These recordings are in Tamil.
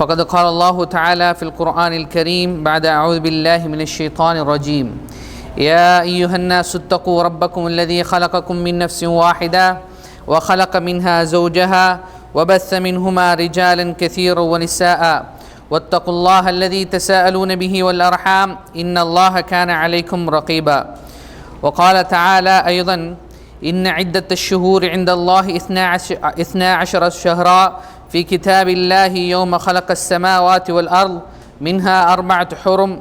فقد قال الله تعالى في القرآن الكريم بعد أعوذ بالله من الشيطان الرجيم. يا أيها الناس اتقوا ربكم الذي خلقكم من نفس واحدة وخلق منها زوجها وبث منهما رجالا كثيرا ونساء. واتقوا الله الذي تساءلون به والأرحام إن الله كان عليكم رقيبا. وقال تعالى أيضا إن عدة الشهور عند الله إثنا عشر, إثنا عشر شهرا في كتاب الله يوم خلق السماوات والأرض منها أربعة حرم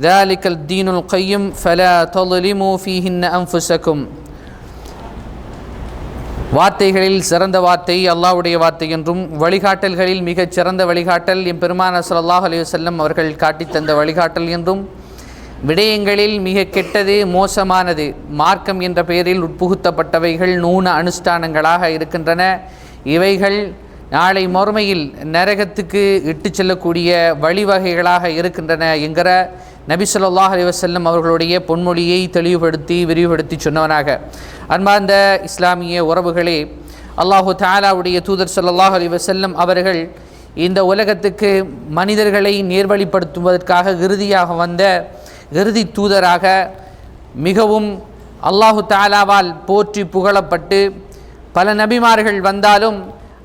ذلك الدين القيم فلا تظلموا فيهن أنفسكم வார்த்தைகளில் சிறந்த வார்த்தை அல்லாஹ்வுடைய வார்த்தை என்றும் வழிகாட்டல்களில் மிகச் சிறந்த வழிகாட்டல் எம் பெருமான ஸல்லல்லாஹு அலைஹி வஸல்லம் அவர்கள் காட்டித் தந்த வழிகாட்டல் என்றும் விடயங்களில் மிக கெட்டது மோசமானது. மார்க்கம் என்ற பெயரில் உட்புகுத்தப்பட்டவைகள் நூன அனுஷ்டானங்களாக இருக்கின்றன. இவைகள் நாளை மறுமையில் நரகத்துக்கு இட்டு செல்லக்கூடிய வழிவகைகளாக இருக்கின்றன என்கிற நபி சொல்லாஹ் அலிவசல்லம் அவர்களுடைய பொன்மொழியை தெளிவுபடுத்தி விரிவுபடுத்தி சொன்னவனாக. அன்பார்ந்த இஸ்லாமிய உறவுகளே அல்லாஹு தாலாவுடைய தூதர் சொல்லாஹ் அலிவசல்லம் அவர்கள் இந்த உலகத்துக்கு மனிதர்களை நேர்வழிப்படுத்துவதற்காக இறுதியாக வந்த இறுதி தூதராக மிகவும் அல்லாஹு தாலாவால் போற்றி புகழப்பட்டு பல நபிமார்கள் வந்தாலும்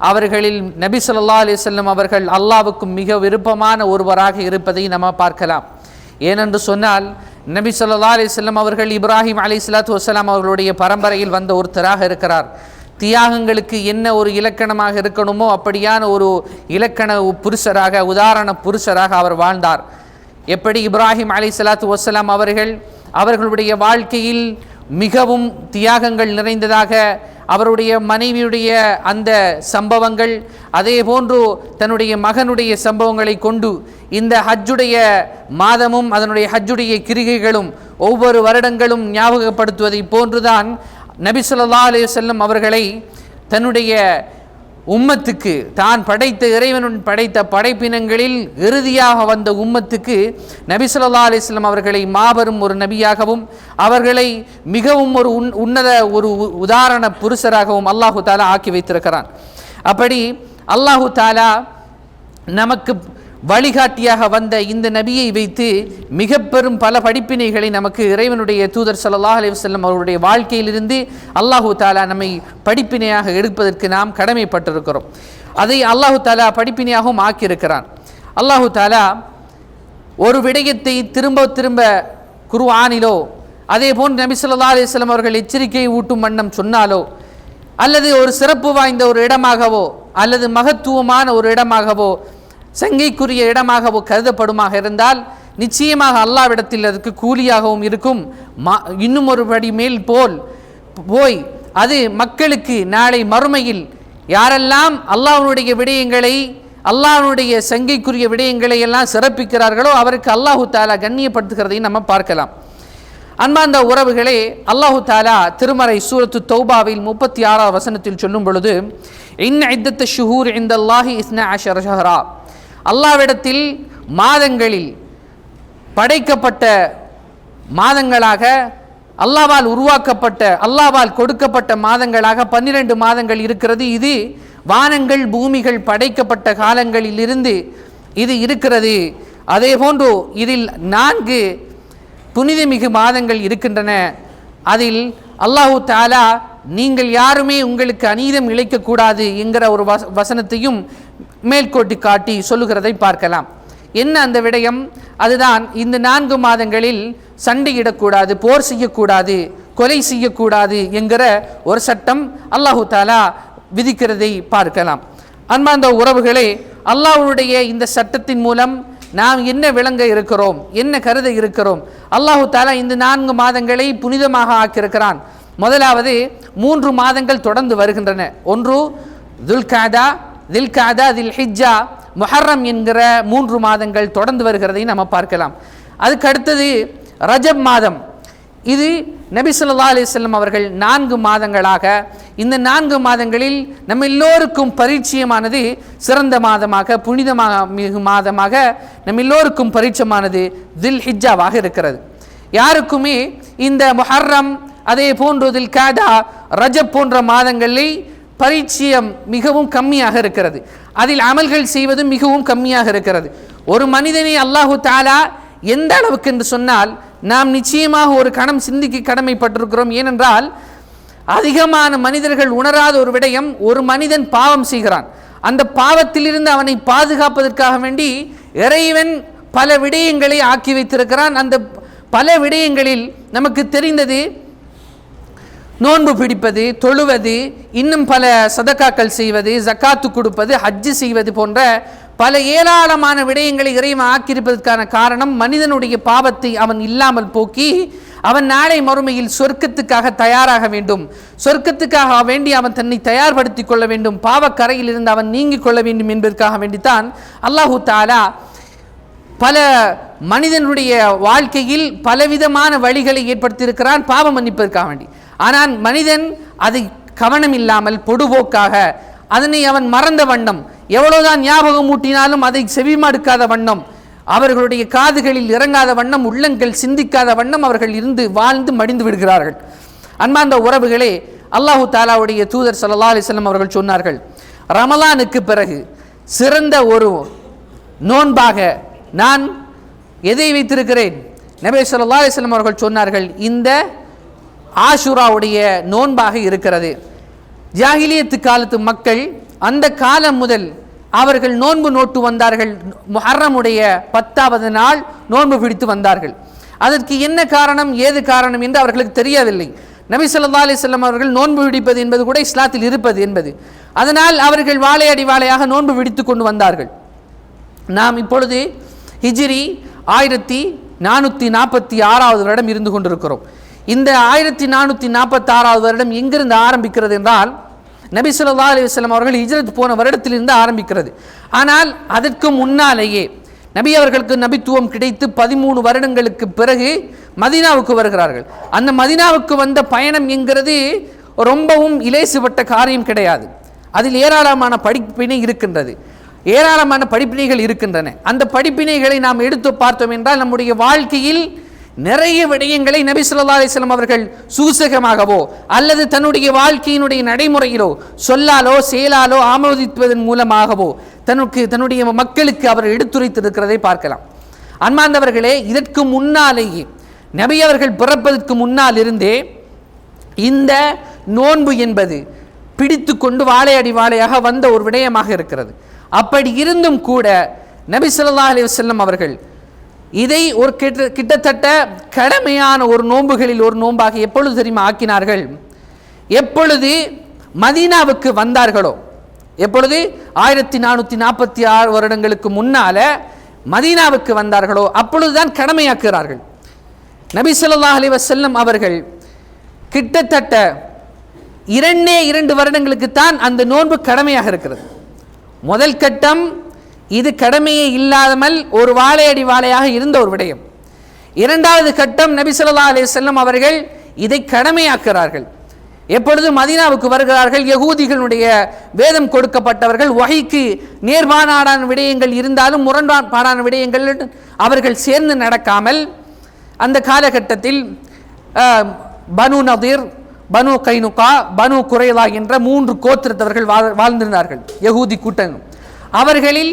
அவர்களில் நபி சொல்லா அலிசல்லம் அவர்கள் அல்லாவுக்கும் மிக விருப்பமான ஒருவராக இருப்பதை நம்ம பார்க்கலாம். ஏனென்று சொன்னால் நபி சொல்லா அலிசல்லம் அவர்கள் இப்ராஹிம் அலி சலாத்து வசலாம் அவர்களுடைய பரம்பரையில் வந்த ஒருத்தராக இருக்கிறார். தியாகங்களுக்கு என்ன ஒரு இலக்கணமாக இருக்கணுமோ அப்படியான ஒரு இலக்கண புருஷராக உதாரண புருஷராக அவர் வாழ்ந்தார். எப்படி இப்ராஹிம் அலை சலாத்து வசலாம் அவர்கள் அவர்களுடைய வாழ்க்கையில் மிகவும் தியாகங்கள் நிறைந்ததாக அவருடைய மனைவியுடைய அந்த சம்பவங்கள் அதே போன்று தன்னுடைய மகனுடைய சம்பவங்களை கொண்டு இந்த ஹஜ்ஜுடைய மாதமும் அதனுடைய ஹஜ்ஜுடைய கிரிகைகளும் ஒவ்வொரு வருடங்களும் ஞாபகப்படுத்துவதை போன்றுதான் நபி சொல்லா அலைஹி செல்லம் அவர்களை தன்னுடைய உம்மத்துக்கு தான் படைத்த இறைவனுடன் படைத்த படைப்பினங்களில் இறுதியாக வந்த உம்மத்துக்கு நபி ஸல்லல்லாஹு அவர்களை மாபெரும் ஒரு நபியாகவும் அவர்களை மிகவும் ஒரு உன் உன்னத ஒரு உ- உதாரண புருஷராகவும் அல்லாஹு தாலா ஆக்கி வைத்திருக்கிறான். அப்படி அல்லாஹு தாலா நமக்கு வழிகாட்டியாக வந்த இந்த நபியை வைத்து மிக பெரும் பல படிப்பினைகளை நமக்கு இறைவனுடைய தூதர் சல்லாஹ் அலிவசல்லம் அவருடைய வாழ்க்கையிலிருந்து அல்லாஹு தாலா நம்மை படிப்பினையாக எடுப்பதற்கு நாம் கடமைப்பட்டிருக்கிறோம். அதை அல்லாஹு தாலா படிப்பினையாகவும் ஆக்கியிருக்கிறான். அல்லாஹு தாலா ஒரு விடயத்தை திரும்ப திரும்ப குருவானிலோ அதே போன்று நபி சொல்லா அலைஹி அவர்கள் எச்சரிக்கை ஊட்டும் வண்ணம் சொன்னாலோ அல்லது ஒரு சிறப்பு வாய்ந்த ஒரு இடமாகவோ அல்லது மகத்துவமான ஒரு இடமாகவோ சங்கைக்குரிய இடமாகவோ கருதப்படுமாக இருந்தால் நிச்சயமாக அல்லாவிடத்தில் அதுக்கு கூலியாகவும் இருக்கும். மா இன்னும் ஒரு படி மேல் போல் போய் அது மக்களுக்கு நாளை மறுமையில் யாரெல்லாம் அல்லாஹனுடைய விடயங்களை அல்லாஹனுடைய சங்கைக்குரிய விடயங்களை எல்லாம் சிறப்பிக்கிறார்களோ அவருக்கு அல்லாஹு தாலா கண்ணியப்படுத்துகிறதையும் நம்ம பார்க்கலாம். அன்பார்ந்த உறவுகளே அல்லாஹு தாலா திருமறை சூரத்து தௌபாவில் முப்பத்தி ஆறாவது வசனத்தில் சொல்லும் பொழுது இன் ஐத்தத்த ஷுஹூர் இந்த அல்லாஹி இஸ்னா அஷர் ஷஹரா. அல்லாவிடத்தில் மாதங்களில் படைக்கப்பட்ட மாதங்களாக அல்லாவால் உருவாக்கப்பட்ட அல்லாவால் கொடுக்கப்பட்ட மாதங்களாக பன்னிரண்டு மாதங்கள் இருக்கிறது. இது வானங்கள் பூமிகள் படைக்கப்பட்ட காலங்களிலிருந்து இது இருக்கிறது. அதே போன்று இதில் நான்கு புனிதமிகு மாதங்கள் இருக்கின்றன. அதில் அல்லாஹு தாலா நீங்கள் யாருமே உங்களுக்கு அநீதம் இழைக்கக்கூடாது என்கிற ஒரு வச வசனத்தையும் மேல்கோட்டி காட்டி சொல்லுகிறதை பார்க்கலாம். என்ன அந்த விடயம்? அதுதான் இந்த நான்கு மாதங்களில் சண்டையிடக்கூடாது போர் செய்யக்கூடாது கொலை செய்யக்கூடாது என்கிற ஒரு சட்டம் அல்லாஹு தாலா விதிக்கிறதை பார்க்கலாம். அன்பார்ந்த உறவுகளே அல்லாஹுடைய இந்த சட்டத்தின் மூலம் நாம் என்ன விளங்க இருக்கிறோம்? என்ன கருத இருக்கிறோம்? அல்லாஹு தாலா இந்த நான்கு மாதங்களை புனிதமாக ஆக்கியிருக்கிறான். முதலாவது மூன்று மாதங்கள் தொடர்ந்து வருகின்றன. ஒன்று துல்காதா தில்காதா தில் ஹிஜ்ஜா முஹர்ரம் என்கிற மூன்று மாதங்கள் தொடர்ந்து வருகிறதை நம்ம பார்க்கலாம். அதுக்கு அடுத்தது ரஜப் மாதம். இது நபி சொல்லா அலைஹி அவர்கள் நான்கு மாதங்களாக இந்த நான்கு மாதங்களில் நம்ம எல்லோருக்கும் பரிச்சயமானது சிறந்த மாதமாக புனிதமாக மிகு மாதமாக நம்ம எல்லோருக்கும் பரிச்சயமானது தில் ஹிஜ்ஜாவாக இருக்கிறது. யாருக்குமே இந்த முஹர்ரம் அதே போன்று தில் காதா ரஜப் போன்ற மாதங்களில் பரிச்சயம் மிகவும் கம்மியாக இருக்கிறது. அதில் அமல்கள் செய்வது மிகவும் கம்மியாக இருக்கிறது. ஒரு மனிதனை அல்லாஹு தாலா எந்த அளவுக்கு என்று சொன்னால் நாம் நிச்சயமாக ஒரு கணம் சிந்திக்க கடமைப்பட்டிருக்கிறோம். ஏனென்றால் அதிகமான மனிதர்கள் உணராத ஒரு விடயம் ஒரு மனிதன் பாவம் செய்கிறான். அந்த பாவத்திலிருந்து அவனை பாதுகாப்பதற்காக வேண்டி இறைவன் பல விடயங்களை ஆக்கி வைத்திருக்கிறான். அந்த பல விடயங்களில் நமக்கு தெரிந்தது நோன்பு பிடிப்பது தொழுவது இன்னும் பல சதக்காக்கள் செய்வது ஜக்காத்து கொடுப்பது ஹஜ்ஜு செய்வது போன்ற பல ஏராளமான விடயங்களை இறைவன் ஆக்கியிருப்பதற்கான காரணம் மனிதனுடைய பாவத்தை அவன் இல்லாமல் போக்கி அவன் நாளை மறுமையில் சொர்க்கத்துக்காக தயாராக வேண்டும். சொர்க்கத்துக்காக வேண்டி அவன் தன்னை தயார்படுத்திக் கொள்ள வேண்டும். பாவக்கரையில் இருந்து அவன் நீங்கிக் கொள்ள வேண்டும் என்பதற்காக வேண்டித்தான் அல்லாஹு தாலா பல மனிதனுடைய வாழ்க்கையில் பலவிதமான வழிகளை ஏற்படுத்தியிருக்கிறான். பாவம் மன்னிப்பதற்காக வேண்டி. ஆனால் மனிதன் அதை கவனம் இல்லாமல் பொடுபோக்காக அதனை அவன் மறந்த வண்ணம். எவ்வளவுதான் ஞாபகம் ஊட்டினாலும் அதை செவிமடுக்காத வண்ணம். அவர்களுடைய காதுகளில் இறங்காத வண்ணம் உள்ளங்கள் சிந்திக்காத வண்ணம் அவர்கள் இருந்து வாழ்ந்து மடிந்து விடுகிறார்கள். அன்பார்ந்த உறவுகளே அல்லாஹு தாலாவுடைய தூதர் சல்லா அலிஸ்லம் அவர்கள் சொன்னார்கள் ரமலானுக்கு பிறகு சிறந்த ஒரு நோன்பாக நான் எதை வைத்திருக்கிறேன்? நபே ஸல்லல்லாஹு அலிஸ்லம் அவர்கள் சொன்னார்கள் இந்த ஆஷுராவுடைய நோன்பாக இருக்கிறது. ஜாகிலியத்து காலத்து மக்கள் அந்த காலம் முதல் அவர்கள் நோன்பு நோட்டு வந்தார்கள். முஹர்ரமுடைய பத்தாவது நாள் நோன்பு பிடித்து வந்தார்கள். அதற்கு என்ன காரணம் ஏது காரணம் என்று அவர்களுக்கு தெரியவில்லை. நபி சொல்லா அலைஹி அவர்கள் நோன்பு பிடிப்பது என்பது கூட இஸ்லாத்தில் இருப்பது என்பது. அதனால் அவர்கள் வாழையடி வாழையாக நோன்பு பிடித்து கொண்டு வந்தார்கள். நாம் இப்பொழுது ஹிஜிரி ஆயிரத்தி நானூற்றி நாற்பத்தி ஆறாவது வருடம் இருந்து கொண்டிருக்கிறோம். இந்த ஆயிரத்தி நானூற்றி நாற்பத்தாறாவது வருடம் எங்கிருந்து ஆரம்பிக்கிறது என்றால் நபி ஸல்லல்லாஹு அலைஹி அவர்கள் ஹிஜ்ரத் போன வருடத்திலிருந்து ஆரம்பிக்கிறது. ஆனால் அதற்கு முன்னாலேயே நபி அவர்களுக்கு நபித்துவம் கிடைத்து பதிமூணு வருடங்களுக்கு பிறகு மதீனாவுக்கு வருகிறார்கள். அந்த மதீனாவுக்கு வந்த பயணம் என்கிறது ரொம்பவும் இலேசுபட்ட காரியம் கிடையாது. அதில் ஏராளமான படிப்பினை இருக்கின்றது. ஏராளமான படிப்பினைகள் இருக்கின்றன. அந்த படிப்பினைகளை நாம் எடுத்து பார்த்தோம் என்றால் நம்முடைய வாழ்க்கையில் நிறைய விடயங்களை நபி சொல்லா அலிஸ்லாம் அவர்கள் சூசகமாகவோ அல்லது தன்னுடைய வாழ்க்கையினுடைய நடைமுறையிலோ சொல்லாலோ செயலாலோ ஆமோதிப்பதன் மூலமாகவோ தனக்கு தன்னுடைய மக்களுக்கு அவர் எடுத்துரைத்திருக்கிறதை பார்க்கலாம். அன்மாந்தவர்களே இதற்கு முன்னாலேயே நபி அவர்கள் பிறப்பதற்கு முன்னால் இருந்தே இந்த நோன்பு என்பது பிடித்து கொண்டு வாழையடி வாழையாக வந்த ஒரு விடயமாக இருக்கிறது. அப்படி இருந்தும் கூட நபி சொல்லா அலி வல்லம் அவர்கள் இதை ஒரு கிட்ட கிட்டத்தட்ட கடமையான ஒரு நோன்புகளில் ஒரு நோன்பாக எப்பொழுது தெரியுமா ஆக்கினார்கள்? எப்பொழுது மதீனாவுக்கு வந்தார்களோ? எப்பொழுது ஆயிரத்தி நானூற்றி நாற்பத்தி ஆறு வருடங்களுக்கு முன்னால மதீனாவுக்கு வந்தார்களோ? அப்பொழுதுதான் கடமையாக்குகிறார்கள். நபி சொல்லா அலி வசல்லம் அவர்கள் கிட்டத்தட்ட இரண்டே இரண்டு வருடங்களுக்குத்தான் அந்த நோன்பு கடமையாக இருக்கிறது. முதல் கட்டம் இது கடமையே இல்லாமல் ஒரு வாழையடி வாழையாக இருந்த ஒரு விடயம். இரண்டாவது கட்டம் நபிசல்லா ஸல்லல்லாஹு செல்லம் அவர்கள் இதை கடமையாக்குகிறார்கள். எப்பொழுது மதீனாவுக்கு வருகிறார்கள். யகூதிகளுடைய வேதம் கொடுக்கப்பட்டவர்கள் வகைக்கு நேர்மானாடான விடயங்கள் இருந்தாலும் முரண்பாடான விடயங்கள் அவர்கள் சேர்ந்து நடக்காமல் அந்த காலகட்டத்தில் பனு நதிர் பனு கைனுகா பனு குறைலா என்ற மூன்று கோத்திரத்தவர்கள் வாழ் வாழ்ந்திருந்தார்கள். யகூதி கூட்டங்கள் அவர்களில்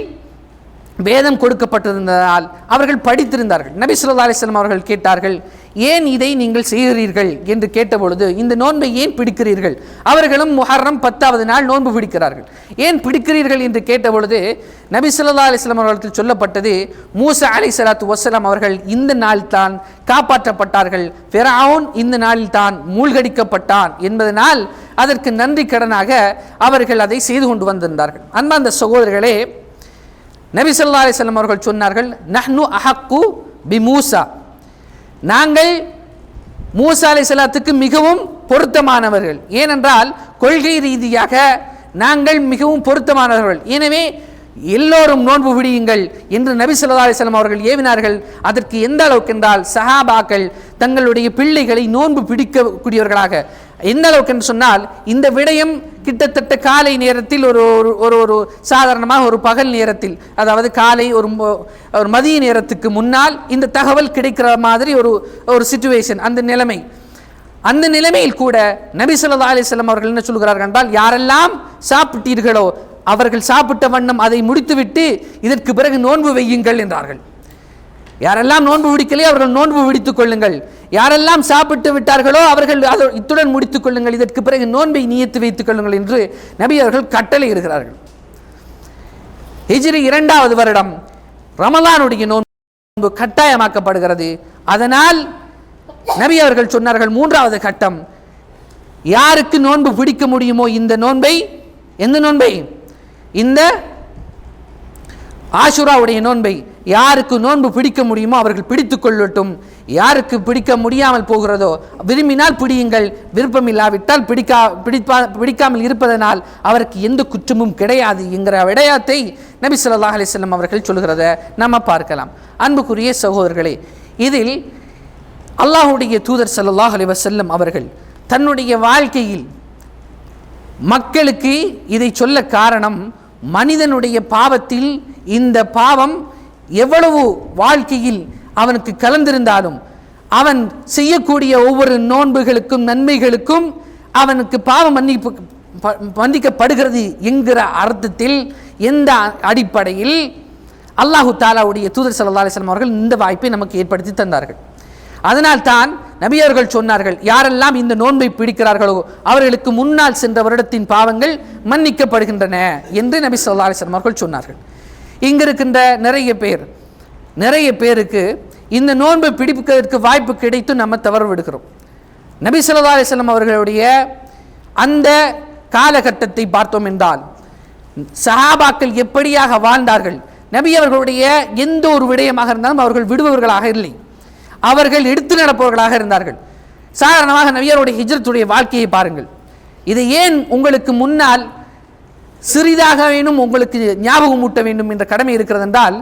வேதம் கொடுக்கப்பட்டிருந்ததால் அவர்கள் படித்திருந்தார்கள். நபி சொல்லா அலிஸ்லாம் அவர்கள் கேட்டார்கள் ஏன் இதை நீங்கள் செய்கிறீர்கள்? என்று கேட்டபொழுது இந்த நோன்பை ஏன் பிடிக்கிறீர்கள்? அவர்களும் முஹர்ரம் பத்தாவது நாள் நோன்பு பிடிக்கிறார்கள். ஏன் பிடிக்கிறீர்கள்? என்று கேட்டபொழுது நபி சொல்லா அலிஸ்லாம் அவர்களுக்கு சொல்லப்பட்டது மூசா அலி சலாத்து வசலாம் அவர்கள் இந்த நாள் தான் காப்பாற்றப்பட்டார்கள். ஃபெராவுன் இந்த நாளில் தான் மூழ்கடிக்கப்பட்டான். என்பதனால் அதற்கு நன்றி கடனாக அவர்கள் அதை செய்து கொண்டு வந்திருந்தார்கள். அந்த சகோதரர்களே நபி ஸல்லல்லாஹு அவர்கள் சொன்னார்கள் நஹ்னு அஹக்கு பி மூசா. நாங்கள் மூசா அலைஹிஸ்ஸலாத்துக்கு மிகவும் பொருத்தமானவர்கள். ஏனென்றால் கொள்கை ரீதியாக நாங்கள் மிகவும் பொருத்தமானவர்கள். எனவே எல்லோரும் நோன்பு விடியுங்கள் என்று நபி சொல்லா அலிஸ்லாம் அவர்கள் ஏவினார்கள். அதற்கு எந்த அளவுக்கு என்றால் சஹாபாக்கள் தங்களுடைய பிள்ளைகளை நோன்பு பிடிக்கக்கூடியவர்களாக. எந்த அளவுக்கு என்று சொன்னால் இந்த விடயம் கிட்டத்தட்ட காலை நேரத்தில் ஒரு ஒரு ஒரு ஒரு சாதாரணமாக ஒரு பகல் நேரத்தில் அதாவது காலை ஒரு ஒரு மதிய நேரத்துக்கு முன்னால் இந்த தகவல் கிடைக்கிற மாதிரி ஒரு ஒரு சுச்சுவேஷன் அந்த நிலைமை. அந்த நிலைமையில் கூட நபி சொல்லா அலிஸ்லாம் அவர்கள் என்ன சொல்கிறார்கள் என்றால் யாரெல்லாம் சாப்பிட்டீர்களோ அவர்கள் சாப்பிட்ட வண்ணம் அதை முடித்துவிட்டு இதற்கு பிறகு நோன்பு வையுங்கள் என்றார்கள். யாரெல்லாம் நோன்பு பிடிக்கலையோ அவர்கள் நோன்பு பிடித்துக் கொள்ளுங்கள். யாரெல்லாம் சாப்பிட்டு விட்டார்களோ அவர்கள் அதை இத்துடன் முடித்துக் கொள்ளுங்கள். இதற்கு பிறகு நோன்பை நியத்து வைத்துக் கொள்ளுங்கள் என்று நபி அவர்கள் கட்டளை இருக்கிறார்கள் ஹிஜ்ரி இரண்டாவது வருடம் ரமலானுடைய நோன்பு கட்டாயமாக்கப்படுகிறது. அதனால் நபி அவர்கள் சொன்னார்கள் மூன்றாவது கட்டம் யாருக்கு நோன்பு பிடிக்க முடியுமோ இந்த நோன்பை எந்த நோன்பை? இந்த ஆஷுராவுடைய நோன்பை யாருக்கு நோன்பு பிடிக்க முடியுமோ அவர்கள் பிடித்து கொள்ளட்டும். யாருக்கு பிடிக்க முடியாமல் போகிறதோ விரும்பினால் பிடியுங்கள். விருப்பம் இல்லாவிட்டால் பிடிக்கா பிடிப்பா பிடிக்காமல் இருப்பதனால் அவருக்கு எந்த குற்றமும் கிடையாது என்கிற விடயத்தை நபி சொல்லா அலிஸ்லம் அவர்கள் சொல்கிறத நம்ம பார்க்கலாம். அன்புக்குரிய சகோதரர்களே இதில் அல்லாஹுடைய தூதர் சல்லாஹ் அலி வசல்லம் அவர்கள் தன்னுடைய வாழ்க்கையில் மக்களுக்கு இதை சொல்ல காரணம் மனிதனுடைய பாவத்தில் இந்த பாவம் எவ்வளவு வாழ்க்கையில் அவனுக்கு கலந்திருந்தாலும் அவன் செய்யக்கூடிய ஒவ்வொரு நோன்புகளுக்கும் நன்மைகளுக்கும் அவனுக்கு பாவம் மன்னிப்பு மன்னிக்கப்படுகிறது என்கிற அர்த்தத்தில் எந்த அடிப்படையில் அல்லாஹு தாலாவுடைய தூதர் சல்லா அலிஸ்லாம் அவர்கள் இந்த வாய்ப்பை நமக்கு ஏற்படுத்தி தந்தார்கள். அதனால் தான் நபியர்கள் சொன்னார்கள் யாரெல்லாம் இந்த நோன்பை பிடிக்கிறார்களோ அவர்களுக்கு முன்னால் சென்ற வருடத்தின் பாவங்கள் மன்னிக்கப்படுகின்றன என்று நபி சொல்லா அலிஸ்லாம் அவர்கள் சொன்னார்கள். இங்கே இருக்கின்ற நிறைய பேர் நிறைய பேருக்கு இந்த நோன்பை பிடிப்பதற்கு வாய்ப்பு கிடைத்து நம்ம தவறு விடுகிறோம். நபி சொல்லா அலிஸ்லாம் அவர்களுடைய அந்த காலகட்டத்தை பார்த்தோம் என்றால் சஹாபாக்கள் எப்படியாக வாழ்ந்தார்கள் நபி அவர்களுடைய எந்த ஒரு விடயமாக இருந்தாலும் அவர்கள் விடுபவர்களாக இல்லை. அவர்கள் எடுத்து நடப்பவர்களாக இருந்தார்கள். சாதாரணமாக நவியருடைய ஹிஜ்ரத்துடைய வாழ்க்கையை பாருங்கள். இதை ஏன் உங்களுக்கு முன்னால் சிறிதாக வேணும் உங்களுக்கு ஞாபகம் ஊட்ட வேண்டும் என்ற கடமை இருக்கிறது என்றால்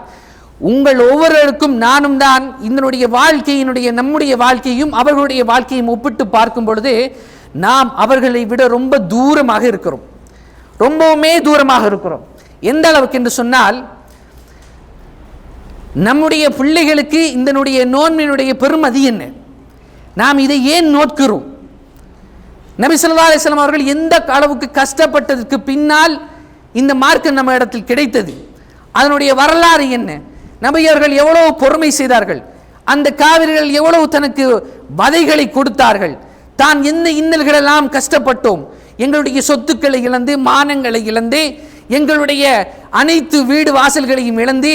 உங்கள் ஒவ்வொருவருக்கும் நானும் தான் இதனுடைய வாழ்க்கையினுடைய நம்முடைய வாழ்க்கையும் அவர்களுடைய வாழ்க்கையும் ஒப்பிட்டு பார்க்கும் பொழுது நாம் அவர்களை விட ரொம்ப தூரமாக இருக்கிறோம். ரொம்பவுமே தூரமாக இருக்கிறோம். எந்த அளவுக்கு என்று சொன்னால் நம்முடைய பிள்ளைகளுக்கு இதனுடைய நோன்மையினுடைய பெருமதி என்ன? நாம் இதை ஏன் நோட்கிறோம் நபி அலிஸ்லாம் அவர்கள் எந்த அளவுக்கு கஷ்டப்பட்டதற்கு பின்னால் இந்த மார்க்கம் நம்ம இடத்தில் கிடைத்தது? அதனுடைய வரலாறு என்ன? நபியர்கள் எவ்வளவு பொறுமை செய்தார்கள்? அந்த காவிரிகள் எவ்வளவு தனக்கு வதைகளை கொடுத்தார்கள்? தான் எந்த இன்னல்களெல்லாம் கஷ்டப்பட்டோம்? எங்களுடைய சொத்துக்களை இழந்து மானங்களை இழந்து எங்களுடைய அனைத்து வீடு வாசல்களையும் இழந்து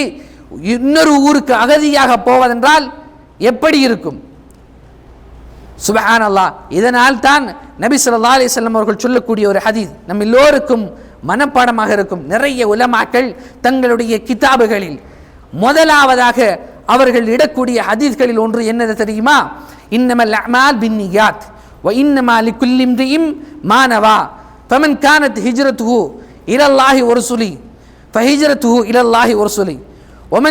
இன்னொரு ஊருக்கு அகதியாக போவதென்றால் எப்படி இருக்கும்? சுபஹான் அல்லா இதனால் தான் நபி சொல்லா அலிசல்லம் அவர்கள் சொல்லக்கூடிய ஒரு ஹதீஸ் நம் எல்லோருக்கும் மனப்பாடமாக இருக்கும். நிறைய உலமாக்கள் தங்களுடைய கிதாபுகளில் முதலாவதாக அவர்கள் இடக்கூடிய ஹதீஸ்களில் ஒன்று என்னது தெரியுமா? இன்னமல் அமால் பின் நியாத் வ இன்னமாலி குல்லிம்ரியும் மானவா ஃபமன் கானத் ஹிஜ்ரத்துஹு இலல்லாஹி ஒரு சுலி ஃபஹிஜ்ரத்துஹு இலல்லாஹி ஒரு சுலி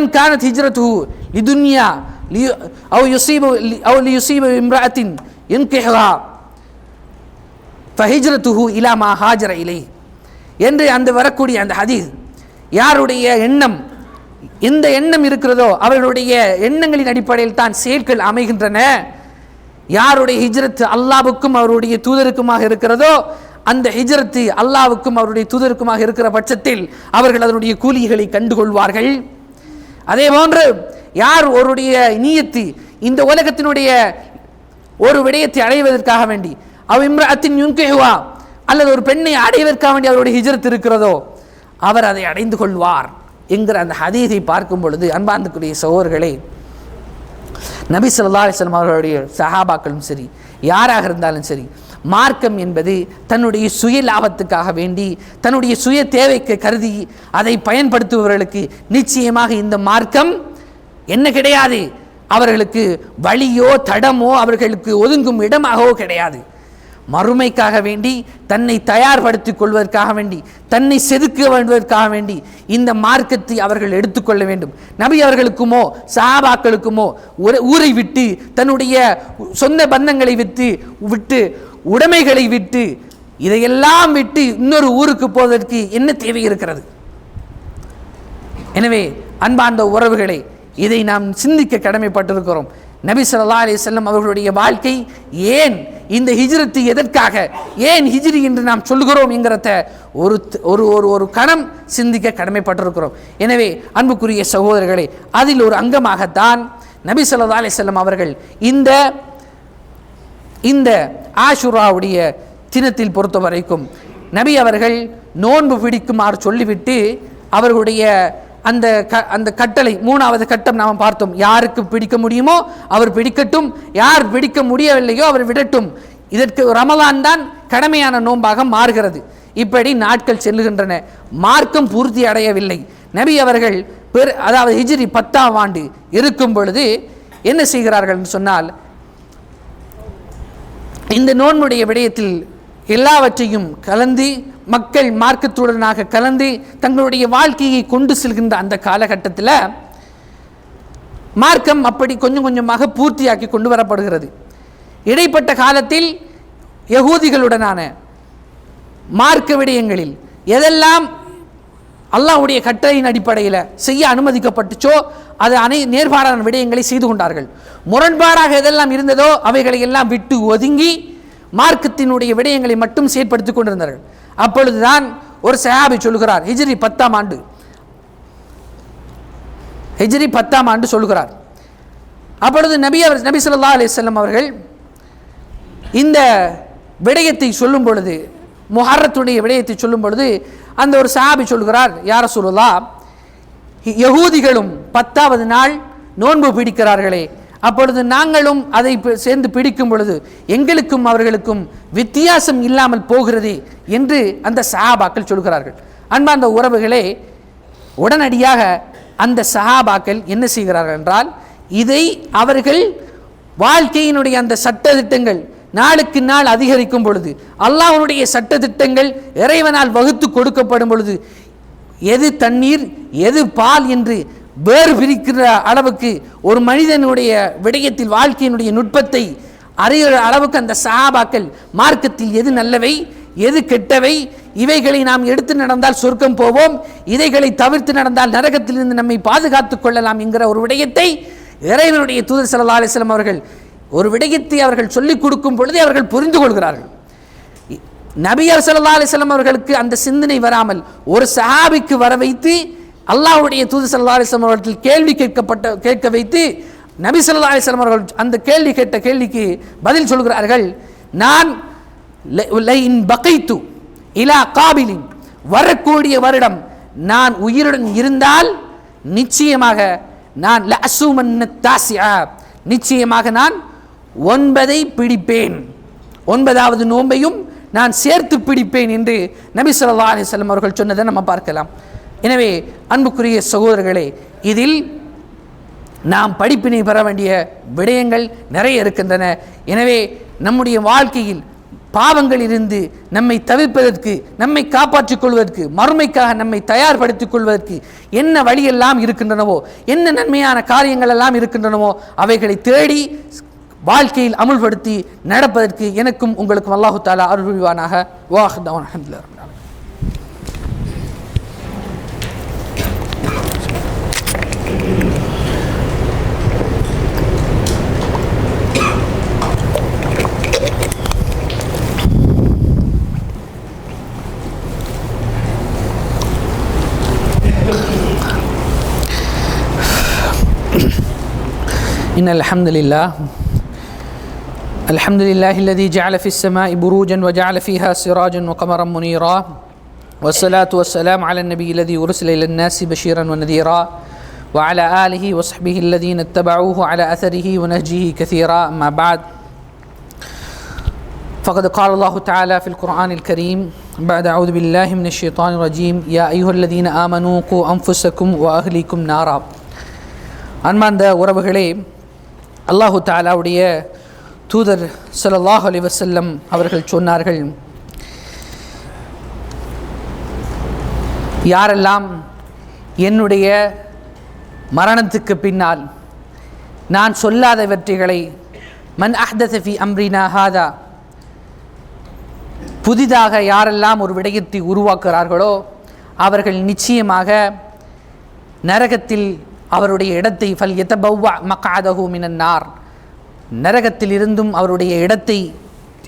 كانت هجرته لدنيا لي- أو يصيب أو ليصيب امرأة ينكحها ஃபஹிஜ்ரத்துஹு இலா மா ஹாஜர இலை என்று அந்த வரக்கூடிய அந்த ஹதீஸ் யாருடைய எண்ணம் எந்த எண்ணம் இருக்கிறதோ அவர்களுடைய எண்ணங்களின் அடிப்படையில் தான் செயல்கள் அமைகின்றன யாருடைய ஹிஜ்ரத் அல்லாவுக்கும் அவருடைய தூதருக்குமாக இருக்கிறதோ அந்த ஹிஜ்ரத்து அல்லாவுக்கும் அவருடைய தூதருக்குமாக இருக்கிற பட்சத்தில் அவர்கள் அதனுடைய கூலிகளை கண்டுகொள்வார்கள் அதே போன்று யார் ஒருடைய நீயத்து இந்த உலகத்தினுடைய ஒரு விடயத்தை அடைவதற்காக வேண்டி அவ் இம்ரஅத்தின் யுன்கிஹுவா அல்லது ஒரு பெண்ணை அடைவதற்காக வேண்டி அவருடைய ஹிஜரத் இருக்கிறதோ அவர் அதை அடைந்து கொள்வார் என்கிற அந்த ஹதீதை பார்க்கும் பொழுது அன்பார்ந்துக்குரிய சகோதரர்களே நபி சொல்லா அலிஸ்லாம் அவர்களுடைய சஹாபாக்களும் சரி யாராக இருந்தாலும் சரி மார்க்கம் என்பது தன்னுடைய சுய லாபத்துக்காக வேண்டி தன்னுடைய சுய தேவைக்கு கருதி அதை பயன்படுத்துபவர்களுக்கு நிச்சயமாக இந்த மார்க்கம் என்ன கிடையாது? அவர்களுக்கு வழியோ தடமோ அவர்களுக்கு ஒதுங்கும் இடமாகவோ கிடையாது. மறுமைக்காக வேண்டி தன்னை தயார்படுத்திக் கொள்வதற்காக வேண்டி தன்னை செதுக்க வேண்டுவதற்காக வேண்டி இந்த மார்க்கத்தை அவர்கள் எடுத்துக்கொள்ள வேண்டும். நபி அவர்களுக்குமோ சஹாபாக்களுக்குமோ ஊரை விட்டு தன்னுடைய சொந்த பந்தங்களை விட்டு விட்டு உடைமைகளை விட்டு இதையெல்லாம் விட்டு இன்னொரு ஊருக்கு போவதற்கு என்ன தேவை இருக்கிறது? எனவே அன்பார்ந்த உறவுகளை இதை நாம் சிந்திக்க கடமைப்பட்டிருக்கிறோம். நபி சொல்லா அலி செல்லம் அவர்களுடைய வாழ்க்கை ஏன் இந்த ஹிஜ்ரத்து எதற்காக ஏன் ஹிஜ்ரி என்று நாம் சொல்கிறோம் என்கிறத ஒரு ஒரு ஒரு ஒரு கணம் சிந்திக்க கடமைப்பட்டிருக்கிறோம். எனவே அன்புக்குரிய சகோதரர்களே அதில் ஒரு அங்கமாகத்தான் நபி சொல்லா அலி செல்லம் அவர்கள் இந்த இந்த ஆஷுராவுடைய தினத்தில் பொறுத்த வரைக்கும் நபி அவர்கள் நோன்பு பிடிக்குமாறு சொல்லிவிட்டு அவர்களுடைய அந்த க அந்த கட்டளை மூணாவது கட்டம் நாம் பார்த்தோம். யாருக்கு பிடிக்க முடியுமோ அவர் பிடிக்கட்டும். யார் பிடிக்க முடியவில்லையோ அவர் விடட்டும். இதற்கு ரமலான் தான் கடமையான நோன்பாக மாறுகிறது. இப்படி நாட்கள் செல்லுகின்றன. மார்க்கம் பூர்த்தி அடையவில்லை. நபி அவர்கள் பெரு அதாவது ஹிஜ்ரி பத்தாம் ஆண்டு இருக்கும் பொழுது என்ன செய்கிறார்கள் என்று சொன்னால் இந்த நோன்புடைய விடயத்தில் எல்லாவற்றையும் கலந்து மக்கள் மார்க்கத்துடனாக கலந்து தங்களுடைய வாழ்க்கையை கொண்டு செல்கின்ற அந்த காலகட்டத்தில் மார்க்கம் அப்படி கொஞ்சம் கொஞ்சமாக பூர்த்தியாக்கி கொண்டு வரப்படுகிறது. இடைப்பட்ட காலத்தில் யகூதிகளுடனான மார்க்க விடயங்களில் எதெல்லாம் அல்லாவுடைய கட்டளையின் அடிப்படையில் செய்ய அனுமதிக்கப்பட்டுச்சோ அது அனை நேர்பாடான விடயங்களை செய்து கொண்டார்கள். முரண்பாடாக எதெல்லாம் இருந்ததோ அவைகளை எல்லாம் விட்டு ஒதுங்கி மார்க்கத்தினுடைய விடயங்களை மட்டும் செயற்படுத்திக் கொண்டிருந்தார்கள். அப்பொழுதுதான் ஒரு சஹாபி சொல்கிறார் ஹிஜ்ரி பத்தாம் ஆண்டு. ஹிஜ்ரி பத்தாம் ஆண்டு சொல்கிறார் அப்பொழுது நபி அவர் நபி சொல்லா அலைஹி அவர்கள் இந்த விடயத்தை சொல்லும் பொழுது முஹாரத்துடைய விடயத்தை சொல்லும் பொழுது அந்த ஒரு சாபி சொல்கிறார் யார சொல்லலா யகூதிகளும் பத்தாவது நாள் நோன்பு பிடிக்கிறார்களே. அப்பொழுது நாங்களும் அதை பி- சேர்ந்து பிடிக்கும் பொழுது எங்களுக்கும் அவர்களுக்கும் வித்தியாசம் இல்லாமல் போகிறது என்று அந்த சஹாபாக்கள் சொல்கிறார்கள். அன்பார்ந்த உறவுகளே உடனடியாக அந்த சஹாபாக்கள் என்ன செய்கிறார்கள் என்றால் இதை அவர்கள் வாழ்க்கையினுடைய அந்த சட்ட திட்டங்கள் நாளுக்கு நாள் அதிகரிக்கும் பொழுது அல்லாவனுடைய சட்ட திட்டங்கள் இறைவனால் வகுத்து கொடுக்கப்படும் பொழுது எது தண்ணீர் எது பால் என்று வேறு பிரிக்கிற அளவுக்கு ஒரு மனிதனுடைய விடயத்தில் வாழ்க்கையினுடைய நுட்பத்தை அறிகிற அளவுக்கு அந்த சஹாபாக்கள் மார்க்கத்தில் எது நல்லவை எது கெட்டவை இவைகளை நாம் எடுத்து நடந்தால் சொர்க்கம் போவோம் இதைகளை தவிர்த்து நடந்தால் நரகத்திலிருந்து நம்மை பாதுகாத்துக் கொள்ளலாம் என்கிற ஒரு விடயத்தை இறைவனுடைய தூதர் சல்லா அலிஸ்லாம் அவர்கள் ஒரு விடயத்தை அவர்கள் சொல்லிக் கொடுக்கும் பொழுதே அவர்கள் புரிந்து கொள்கிறார்கள். நபியர் சல்லா அலைஹி அவர்களுக்கு அந்த சிந்தனை வராமல் ஒரு சஹாபிக்கு வர வைத்து அல்லாஹ்வுடைய தூது சல்லா அலைஹி அவர்கள் கேள்வி கேட்கப்பட்ட கேட்க வைத்து நபி ஸல்லல்லாஹு அலைஹி அவர்கள் அந்த கேள்வி கேட்ட கேள்விக்கு பதில் சொல்கிறார்கள் நான் பகைத்து இலா காபிலின். வரக்கூடிய வருடம் நான் உயிருடன் இருந்தால் நிச்சயமாக நான் லஅசூமன்ன நிச்சயமாக நான் ஒன்பதை பிடிப்பேன். ஒன்பதாவது நோன்பையும் நான் சேர்த்து பிடிப்பேன் என்று நபி சொல்லா அலிசல்லம் அவர்கள் சொன்னதை நம்ம பார்க்கலாம். எனவே அன்புக்குரிய சகோதரர்களே இதில் நாம் படிப்பினை பெற வேண்டிய விடயங்கள் நிறைய இருக்கின்றன. எனவே நம்முடைய வாழ்க்கையில் பாவங்களிலிருந்து நம்மை தவிர்ப்பதற்கு நம்மை காப்பாற்றிக் கொள்வதற்கு மறுமைக்காக நம்மை தயார்படுத்திக் கொள்வதற்கு என்ன வழியெல்லாம் இருக்கின்றனவோ என்ன நன்மையான காரியங்கள் எல்லாம் இருக்கின்றனவோ அவைகளை தேடி வாழ்க்கையில் அமுல்படுத்தி நடப்பதற்கு எனக்கும் உங்களுக்கும் அல்லாஹு தாலா அருள் புரிவானாக வாஹ் அஹமதுல்லா إن الحمد لله الحمد لله الذي جعل في السماء بروجا وجعل فيها سراجا وقمرا منيرا. والصلاة والسلام على النبي الذي أرسل إلى الناس بشيرا ونذيرا وعلى آله وصحبه الذين اتبعوه على أثره ونهجه كثيرا. ما بعد فقد قال الله تعالى في القرآن الكريم بعد أعوذ بالله من الشيطان الرجيم يا أيها الذين آمنوا قوا أنفسكم وأهليكم نارا. أنمان ده ورب الله تعالى وديه தூதர் ஸல்லல்லாஹு அலி வசல்லம் அவர்கள் சொன்னார்கள் யாரெல்லாம் என்னுடைய மரணத்துக்கு பின்னால் நான் சொல்லாத வெற்றிகளை மன் அஹ்தஸ ஃபி அம்ரினா ஹாதா புதிதாக யாரெல்லாம் ஒரு விடயத்தை உருவாக்குகிறார்களோ அவர்கள் நிச்சயமாக நரகத்தில் அவருடைய இடத்தை ஃபல் எத்தபவ்வா மக்காதகு மினன்னார் நரகத்தில் இருந்தும் அவருடைய இடத்தை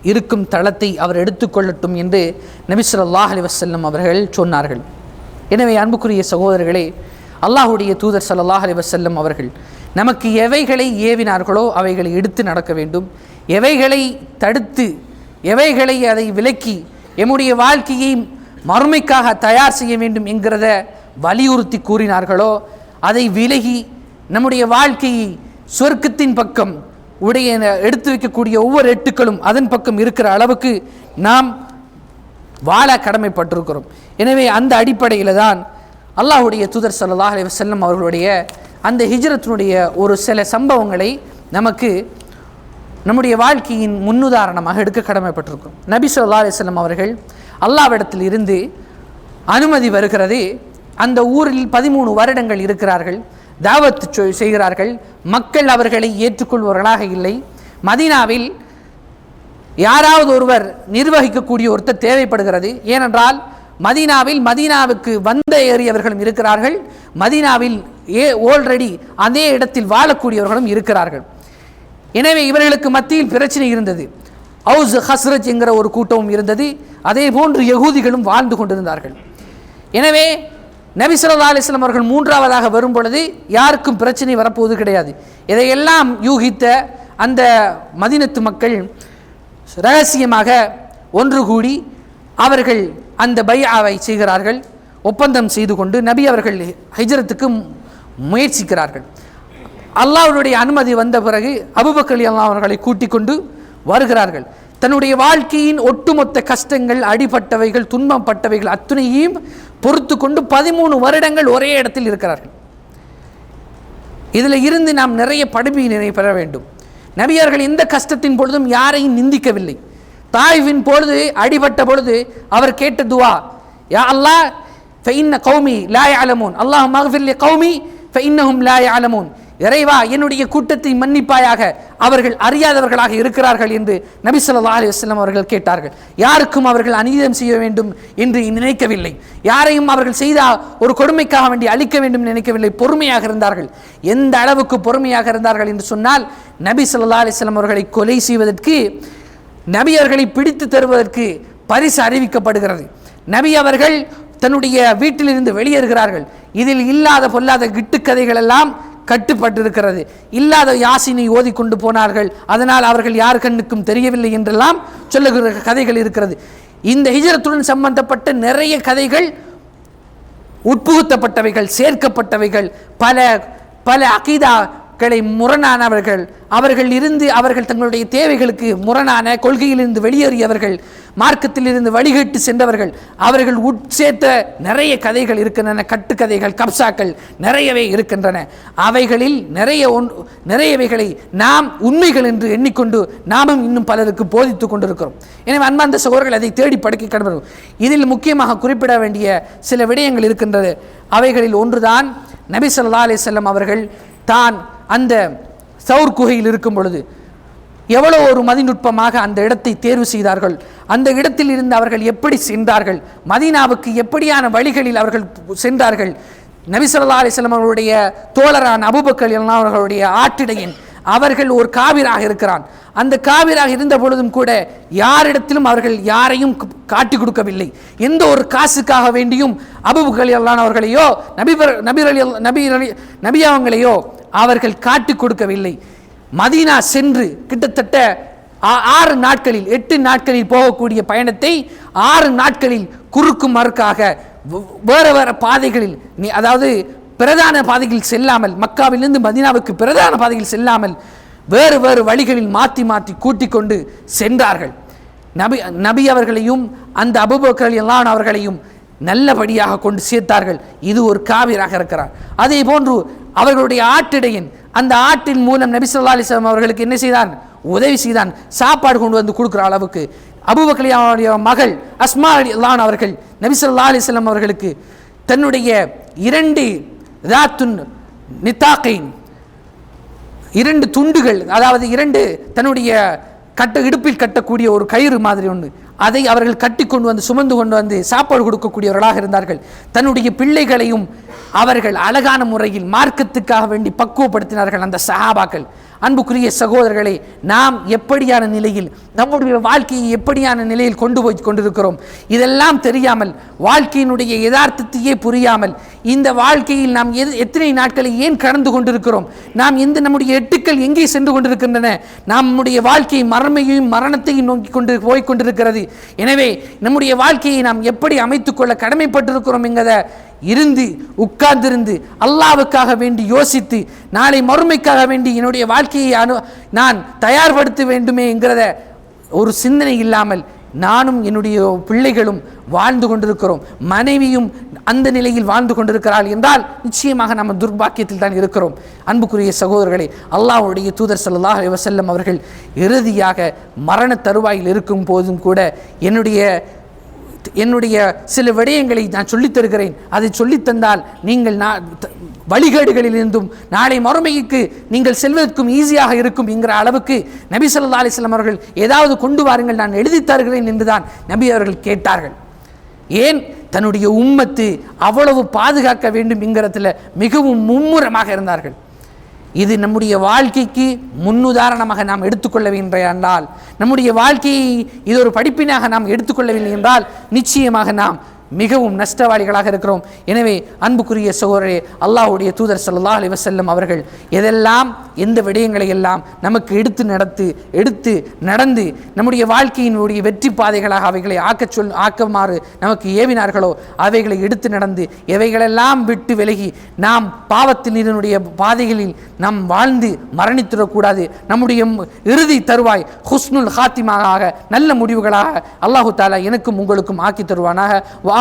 இருக்கும் தளத்தை அவர் எடுத்துக்கொள்ளட்டும் என்று நபிசுல்லாஹ் அலி வசல்லம் அவர்கள் சொன்னார்கள். எனவே அன்புக்குரிய சகோதரர்களே அல்லாஹுடைய தூதர் சல்லாஹ் அலி வசல்லம் அவர்கள் நமக்கு எவைகளை ஏவினார்களோ அவைகளை எடுத்து நடக்க வேண்டும். எவைகளை தடுத்து எவைகளை அதை விலக்கி எம்முடைய வாழ்க்கையை மறுமைக்காக தயார் செய்ய வேண்டும் என்கிறத வலியுறுத்தி கூறினார்களோ அதை விலகி நம்முடைய வாழ்க்கையை சொர்க்கத்தின் பக்கம் உடைய எடுத்து வைக்கக்கூடிய ஒவ்வொரு எட்டுக்களும் அதன் பக்கம் இருக்கிற அளவுக்கு நாம் வாழ கடமைப்பட்டிருக்கிறோம். எனவே அந்த அடிப்படையில் தான் அல்லாஹுடைய தூதர் சல்லாஹ் அலைஹி அவர்களுடைய அந்த ஹிஜ்ரத்தினுடைய ஒரு சில சம்பவங்களை நமக்கு நம்முடைய வாழ்க்கையின் முன்னுதாரணமாக எடுக்க கடமைப்பட்டிருக்கும் நபி சொல்லா அலைஹி அவர்கள் அல்லாவிடத்தில் இருந்து அனுமதி வருகிறது அந்த ஊரில் பதிமூணு வருடங்கள் இருக்கிறார்கள். தாவத்து செய்கிறார்கள் மக்கள் அவர்களை ஏற்றுக்கொள்பவர்களாக இல்லை. மதீனாவில் யாராவது ஒருவர் நிர்வகிக்கக்கூடிய ஒருத்தர் தேவைப்படுகிறது. ஏனென்றால் மதீனாவில் மதீனாவுக்கு வந்த ஏறியவர்களும் இருக்கிறார்கள். மதீனாவில் ஏ ஆல்ரெடி அதே இடத்தில் வாழக்கூடியவர்களும் இருக்கிறார்கள். எனவே இவர்களுக்கு மத்தியில் பிரச்சனை இருந்தது. ஹவுஸ் ஹஸ்ரஜ் என்கிற ஒரு கூட்டமும் இருந்தது. அதே போன்று யகூதிகளும் வாழ்ந்து கொண்டிருந்தார்கள். எனவே நபிசல்லா அலிஸ்லாம் அவர்கள் மூன்றாவதாக வரும் பொழுது யாருக்கும் பிரச்சனை வரப்போவது கிடையாது. இதையெல்லாம் யூகித்த அந்த மதினத்து மக்கள் ரகசியமாக ஒன்று கூடி அவர்கள் அந்த பையாவை செய்கிறார்கள். ஒப்பந்தம் செய்து கொண்டு நபி அவர்கள் ஹைஜரத்துக்கு முயற்சிக்கிறார்கள். அல்லாஹ்வுடைய அனுமதி வந்த பிறகு அபுபக்கர் அல்லா அவர்களை கூட்டிக் கொண்டு வருகிறார்கள். தன்னுடைய வாழ்க்கையின் ஒட்டுமொத்த கஷ்டங்கள் அடிபட்டவைகள் துன்பப்பட்டவைகள் அத்துணையையும் பொறுத்து கொண்டு பதிமூணு வருடங்கள் ஒரே இடத்தில் இருக்கிறார்கள். இதில் இருந்து நாம் நிறைய படிப்பினை பெற வேண்டும். நபியார்கள் எந்த கஷ்டத்தின் பொழுதும் யாரையும் நிந்திக்கவில்லை. தாய்வின் பொழுது அடிபட்ட பொழுது அவர் கேட்ட துவா யா அல்லாஹ் ஃபெயின்ன கௌமி லாய அலமோன் அல்லாஹ் மக்ஃபிர் கௌமி ஃபெயின்னஹும் லாய அலமோன் இறைவா என்னுடைய கூட்டத்தை மன்னிப்பாயாக அவர்கள் அறியாதவர்களாக இருக்கிறார்கள் என்று நபி ஸல்லல்லாஹு அவர்கள் கேட்டார்கள். யாருக்கும் அவர்கள் அநீதம் செய்ய வேண்டும் என்று நினைக்கவில்லை. யாரையும் அவர்கள் செய்த ஒரு கொடுமைக்காக வேண்டி அழிக்க வேண்டும் நினைக்கவில்லை. பொறுமையாக இருந்தார்கள். எந்த அளவுக்கு பொறுமையாக இருந்தார்கள் என்று சொன்னால் நபி சொல்லா அலைஹி அவர்களை கொலை செய்வதற்கு நபி அவர்களை பிடித்து தருவதற்கு பரிசு அறிவிக்கப்படுகிறது. நபி அவர்கள் தன்னுடைய வீட்டிலிருந்து வெளியேறுகிறார்கள். இதில் இல்லாத பொல்லாத கிட்டுக்கதைகள் எல்லாம் கட்டுப்பட்டிருக்கிறது. இல்லாத யாசினை ஓதிக்கொண்டு போனார்கள். அதனால் அவர்கள் யார் கண்ணுக்கும் தெரியவில்லை என்றெல்லாம் சொல்லுகிற கதைகள் இருக்கிறது. இந்த ஹிஜரத்துடன் சம்பந்தப்பட்ட நிறைய கதைகள் உட்புகுத்தப்பட்டவைகள் சேர்க்கப்பட்டவைகள் பல பல மக்களை முரணானவர்கள். அவர்கள் இருந்து அவர்கள் தங்களுடைய தேவைகளுக்கு முரணான கொள்கையிலிருந்து வெளியேறியவர்கள் மார்க்கத்தில் இருந்து வழிகட்டு சென்றவர்கள். அவர்கள் உட்சேர்த்த நிறைய கதைகள் இருக்கின்றன கட்டுக்கதைகள் கப்சாக்கள் நிறையவே இருக்கின்றன. அவைகளில் நிறைய ஒன் நிறையவைகளை நாம் உண்மைகள் என்று எண்ணிக்கொண்டு நாமும் இன்னும் பலருக்கு போதித்துக் கொண்டிருக்கிறோம். எனவே அன்பார்ந்த சகோதரர்கள் அதை தேடி படுக்க கடமை இதில் முக்கியமாக குறிப்பிட வேண்டிய சில விடயங்கள் இருக்கின்றது. அவைகளில் ஒன்றுதான் நபி சொல்லா அலி செல்லம் அவர்கள் தான் அந்த சவுர் குகையில் இருக்கும் பொழுது எவ்வளோ ஒரு மதிநுட்பமாக அந்த இடத்தை தேர்வு செய்தார்கள்? அந்த இடத்தில் இருந்து அவர்கள் எப்படி சென்றார்கள்? மதீனாவுக்கு எப்படியான வழிகளில் அவர்கள் சென்றார்கள்? நபிசல்லா அலிஸ்லாம் அவர்களுடைய தோழரான அபூபக்கர் எல்லாம் அவர்களுடைய ஆற்றிடையின் அவர்கள் ஒரு காவிராக இருக்கிறான். அந்த காவிராக இருந்த பொழுதும் கூட யாரிடத்திலும் அவர்கள் யாரையும் காட்டி கொடுக்கவில்லை. எந்த ஒரு காசுக்காக வேண்டியும் அபுபக்கர் அவர்களையோ நபிபர் நபி அலி நபி நபி அவங்களையோ அவர்கள் காட்டி கொடுக்கவில்லை. மதீனா சென்று கிட்டத்தட்ட ஆ- ஆறு நாட்களில் எட்டு நாட்களில் போகக்கூடிய பயணத்தை ஆறு நாட்களில் குறுக்கு மறுக்காக வேறு வேற வேற பாதைகளில் நீ அதாவது பிரதான பாதையில் செல்லாமல் மக்காவிலிருந்து மதீனாவுக்கு பிரதான பாதையில் செல்லாமல் வேறு வேறு வழிகளில் மாற்றி மாற்றி கூட்டிக் கொண்டு சென்றார்கள். நபி நபி அவர்களையும் அந்த அபுபக்கர் எல்லாம் அவர்களையும் நல்லபடியாக கொண்டு சேர்த்தார்கள். இது ஒரு காவிராக இருக்கிறார். அதே போன்று அவர்களுடைய ஆட்டிடையன் அந்த ஆட்டின் மூலம் நபி சொல்லா அலிஸ்லாம் அவர்களுக்கு என்ன செய்தான்? உதவி செய்தான். சாப்பாடு கொண்டு வந்து கொடுக்குற அளவுக்கு. அபுபக்கலியாவுடைய மகள் அஸ்மா அல்லான் அவர்கள் நபிசல்லா அலிஸ்லாம் அவர்களுக்கு தன்னுடைய இரண்டு தாத்துன் நித்தாக்கைன் இரண்டு துண்டுகள் அதாவது இரண்டு தன்னுடைய கட்ட இடுப்பில் கட்டக்கூடிய ஒரு கயிறு மாதிரி ஒன்று அதை அவர்கள் கட்டி கொண்டு வந்து சுமந்து கொண்டு வந்து சாப்பாடு கொடுக்கக்கூடியவர்களாக இருந்தார்கள். தன்னுடைய பிள்ளைகளையும் அவர்கள் அழகான முறையில் மார்க்கத்துக்காக வேண்டி பக்குவப்படுத்தினார்கள் அந்த சஹாபாக்கள். அன்புக்குரிய சகோதரர்களை நாம் எப்படியான நிலையில் நம்முடைய வாழ்க்கையை எப்படியான நிலையில் கொண்டு போய் கொண்டிருக்கிறோம்? இதெல்லாம் தெரியாமல் வாழ்க்கையினுடைய யதார்த்தத்தையே புரியாமல் இந்த வாழ்க்கையில் நாம் எது எத்தனை நாட்களை ஏன் கடந்து கொண்டிருக்கிறோம்? நாம் எந்த நம்முடைய எட்டுக்கள் எங்கே சென்று கொண்டிருக்கின்றன? நம்முடைய வாழ்க்கையை மரமையும் மரணத்தையும் நோக்கி கொண்டு போய் கொண்டிருக்கிறது. எனவே நம்முடைய வாழ்க்கையை நாம் எப்படி அமைத்துக்கொள்ள கடமைப்பட்டிருக்கிறோம் என்கிறத இருந்து உட்கார்ந்திருந்து அல்லாவுக்காக வேண்டி யோசித்து நாளை மறுமைக்காக வேண்டி என்னுடைய வாழ்க்கையை அனு நான் தயார்படுத்த வேண்டுமே என்கிறத ஒரு சிந்தனை இல்லாமல் நானும் என்னுடைய பிள்ளைகளும் வாழ்ந்து கொண்டிருக்கிறோம். மனைவியும் அந்த நிலையில் வாழ்ந்து கொண்டிருக்கிறாள் என்றால் நிச்சயமாக நம்ம துர்பாக்கியத்தில் தான் இருக்கிறோம். அன்புக்குரிய சகோதரர்களே அல்லாஹுடைய தூதர் சல்லாஹ் வசல்லம் அவர்கள் இறுதியாக மரண தருவாயில் இருக்கும் போதும் கூட என்னுடைய என்னுடைய சில விடயங்களை நான் சொல்லித் தருகிறேன். அதை சொல்லித் தந்தால் நீங்கள் நான் த- வழிகேடுகளிலிருந்தும் நாளை மறுமைக்கு நீங்கள் செல்வதற்கும் ஈஸியாக இருக்கும் என்கிற அளவுக்கு நபி சொல்லா அலிஸ்லாம் அவர்கள் ஏதாவது கொண்டு வாருங்கள் நான் எழுதித் தருகிறேன் என்றுதான் நபி அவர்கள் கேட்டார்கள். ஏன்? தன்னுடைய உம்மத்து அவ்வளவு பாதுகாக்க வேண்டும் என்கிறதுல மிகவும் மும்முரமாக இருந்தார்கள். இது நம்முடைய வாழ்க்கைக்கு முன்னுதாரணமாக நாம் எடுத்துக்கொள்ளவில்லை என்றால் நம்முடைய வாழ்க்கையை இது ஒரு படிப்பினாக நாம் எடுத்துக்கொள்ளவில்லை என்றால் நிச்சயமாக நாம் மிகவும் நஷ்டவாளிகளாக இருக்கிறோம். எனவே அன்புக்குரிய சகோதரே அல்லாஹ்வுடைய தூதர் சல்லா அலைஹி வஸல்லம் அவர்கள் எதெல்லாம் எந்த விடயங்களை எல்லாம் நமக்கு எடுத்து நடத்து எடுத்து நடந்து நம்முடைய வாழ்க்கையினுடைய வெற்றி பாதைகளாக அவைகளை ஆக்கச் சொல் ஆக்குமாறு நமக்கு ஏவினார்களோ அவைகளை எடுத்து நடந்து எவைகளெல்லாம் விட்டு விலகி நாம் பாவத்தில் இதனுடைய பாதைகளில் நாம் வாழ்ந்து மரணித்திடக்கூடாது. நம்முடைய இறுதி தருவாய் ஹுஸ்னுல் ஹாத்திமாக நல்ல முடிவுகளாக அல்லாஹு தாலா எனக்கும் உங்களுக்கும் ஆக்கி தருவானாக. வா